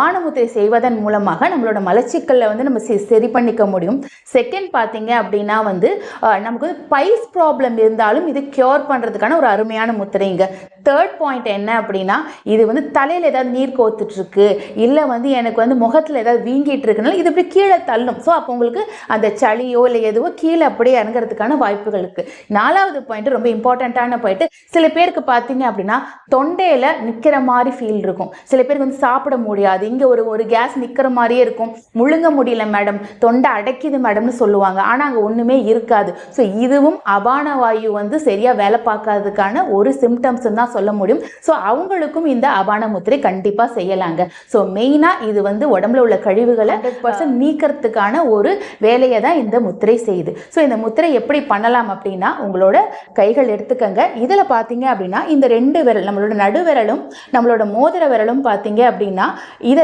வானமுத்திரை செய்வதன் மூலமாக நம்மளோட மலச்சிக்கல்ல வந்து நம்ம சி- சரி பண்ணிக்க முடியும். செகண்ட் பார்த்தீங்க அப்படின்னா வந்து நமக்கு வந்து பைஸ் ப்ராப்ளம் இருந்தாலும் இது க்யூர் பண்ணுறதுக்கான ஒரு அருமையான முத்திரைங்க. தேர்ட் பாயிண்ட் என்ன அப்படின்னா இது வந்து தலையில் ஏதாவது நீர் கோத்துட்ருக்கு இல்லை வந்து எனக்கு வந்து முகத்தில் ஏதாவது வீங்கிட்டு இருக்குனால இது இப்படி கீழே தள்ளும். ஸோ அப்போ உங்களுக்கு அந்த சளியோ இல்லை எதுவோ கீழே அப்படியே இறங்குறதுக்கான வாய்ப்புகள் இருக்குது நாலாவது பாயிண்ட் ரொம்ப இம்பார்ட்டண்ட்டான பாயிண்ட் சில பேருக்கு பார்த்தீங்க அப்படின்னா தொண்டையில் நிற்கிற மாதிரி ஃபீல் இருக்கும். சில பேருக்கு வந்து சாப்பிட முடியாது. இங்கே ஒரு ஒரு கேஸ் நிற்கிற மாதிரியே இருக்கும். முழுங்க முடியல மேடம் தொண்டை அடைக்குது மேடம்னு சொல்லுவாங்க. ஆனால் அங்கே ஒன்றுமே இருக்காது. ஸோ இதுவும் அபான வாயு வந்து சரியாக வேலை பார்க்காததுக்கான ஒரு சிம்டம்ஸ் தான் சொல்ல முடியும். ஸோ அவங்களுக்கும் இந்த அபான முத்திரை கண்டிப்பாக செய்யலாங்க. ஸோ மெயினாக இது வந்து உடம்புல உள்ள கழிவுகளை பர்சன்ட் நீக்கிறதுக்கான ஒரு வேலையை தான் இந்த முத்திரை செய்யுது. ஸோ இந்த முத்திரை எப்படி பண்ணலாம் அப்படின்னா உங்களோட கைகள் எடுத்துக்கங்க. இதில் பார்த்தீங்க அப்படின்னா இந்த ரெண்டு விரல் நம்மளோட நடுவிரலும் நம்மளோட மோதிர விரலும் பார்த்தீங்க அப்படின்னா இதை